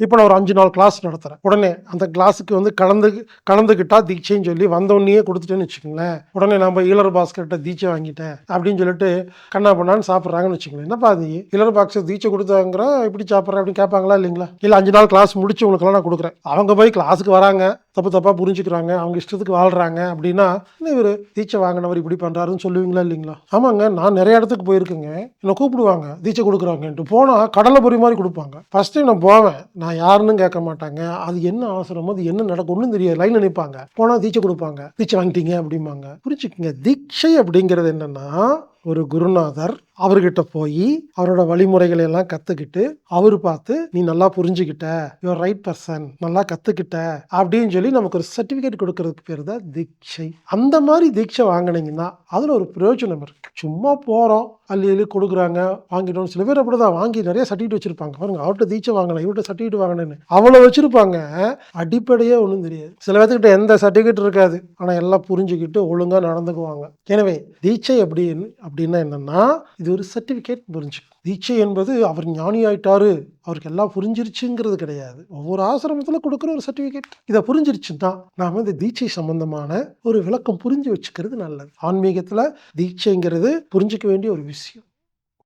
இப்போ நான் ஒரு அஞ்சு நாள் கிளாஸ் நடத்துகிறேன் உடனே அந்த கிளாஸுக்கு வந்து கலந்து கலந்துக்கிட்டா தீட்சைன்னு சொல்லி வந்தோடனே கொடுத்துட்டேன்னு வச்சுக்கோங்களேன். உடனே நம்ம ஈழர் பாஸ்கர்கிட்ட தீட்சை வாங்கிட்டேன் அப்படின்னு சொல்லிட்டு கண்ணா பண்ணான்னு சாப்பிட்றாங்கன்னு வச்சுக்கோங்களேன். என்னப்பா அது? ஈழர் பாக்ஸ் தீட்சை கொடுத்தாங்கிற எப்படி சாப்பிட்றேன் அப்படின்னு கேட்பாங்களா இல்லைங்களா? இல்லை அஞ்சு நாள் கிளாஸ் முடிச்சவங்களுக்கெல்லாம் நான் கொடுக்குறேன். அவங்க போய் கிளாஸுக்கு வராங்க. தப்பு தப்பாக புரிஞ்சுக்கிறாங்க அவங்க இஷ்டத்துக்கு வாழ்கிறாங்க அப்படின்னா இவர்? தீட்சை வாங்கினவர் இப்படி பண்ணுறாருன்னு சொல்லுவீங்களா இல்லைங்களா? ஆமாங்க நான் நிறைய இடத்துக்கு போயிருக்கேங்க. என்னை கூப்பிடுவாங்க தீட்சை கொடுக்குறாங்கன்ட்டு. போனால் கடலை பொறி மாதிரி கொடுப்பாங்க. ஃபஸ்ட் டைம் நான் போவேன். நான் யாருன்னு கேட்க மாட்டாங்க. அது என்ன அவசரமோ அது என்ன நடக்கும் ஒன்றும் தெரியாது. லைனில் நிற்பாங்க போனால் தீட்சை கொடுப்பாங்க. தீட்சை வாங்கிட்டீங்க அப்படிம்பாங்க. புரிஞ்சுக்கங்க. தீட்சை அப்படிங்கிறது என்னென்னா ஒரு குருநாதர் அவர்கிட்ட போய் அவரோட வழிமுறைகளை எல்லாம் கத்துக்கிட்டு அவர் பார்த்து நீ நல்லா புரிஞ்சுக்கிட்ட. யுவர் ரைட் பர்சன் நல்லா கத்துக்கிட்ட. அப்படின்னு சொல்லி நமக்கு ஒரு சர்டிபிகேட் கொடுக்கறதுக்கு பேர் தான் தீட்சை. அந்த மாதிரி தீட்சை வாங்கினீங்கன்னா அதில் ஒரு பிரயோஜனம் இருக்கு. சும்மா போகிறோம் அள்ளி அள்ளி கொடுக்குறாங்க வாங்கிட்டோம் சில பேர் அப்படிதான் வாங்கி நிறைய சர்டிஃபிகேட் வச்சிருப்பாங்க. பாருங்க அவர்கிட்ட தீட்சை வாங்கலாம் இவர்கிட்ட சர்டிஃபிகேட் வாங்கினேன்னு. அவ்வளோ வச்சிருப்பாங்க. அடிப்படையே ஒன்றும் தெரியாது. சில பேர்த்துக்கிட்ட எந்த சர்டிஃபிகேட் இருக்காது. ஆனால் எல்லாம் புரிஞ்சுக்கிட்டு ஒழுங்காக நடந்துக்குவாங்க. எனவே தீட்சை அப்படின்னு அப்படின்னா என்னென்னா இது ஒரு சர்டிஃபிகேட் புரிஞ்சு தீட்சை என்பது அவர் ஞானி ஆயிட்டாரு அவருக்கு எல்லாம் புரிஞ்சிருச்சுங்கிறது கிடையாது. ஒவ்வொரு ஆசிரமத்தில் கொடுக்குற ஒரு சர்டிஃபிகேட் இதை புரிஞ்சிருச்சுன்னா நாம் இந்த தீட்சை சம்பந்தமான ஒரு விளக்கம் புரிஞ்சு வச்சுக்கிறது நல்லது. ஆன்மீகத்தில் தீட்சைங்கிறது புரிஞ்சிக்க வேண்டிய ஒரு விஷயம்.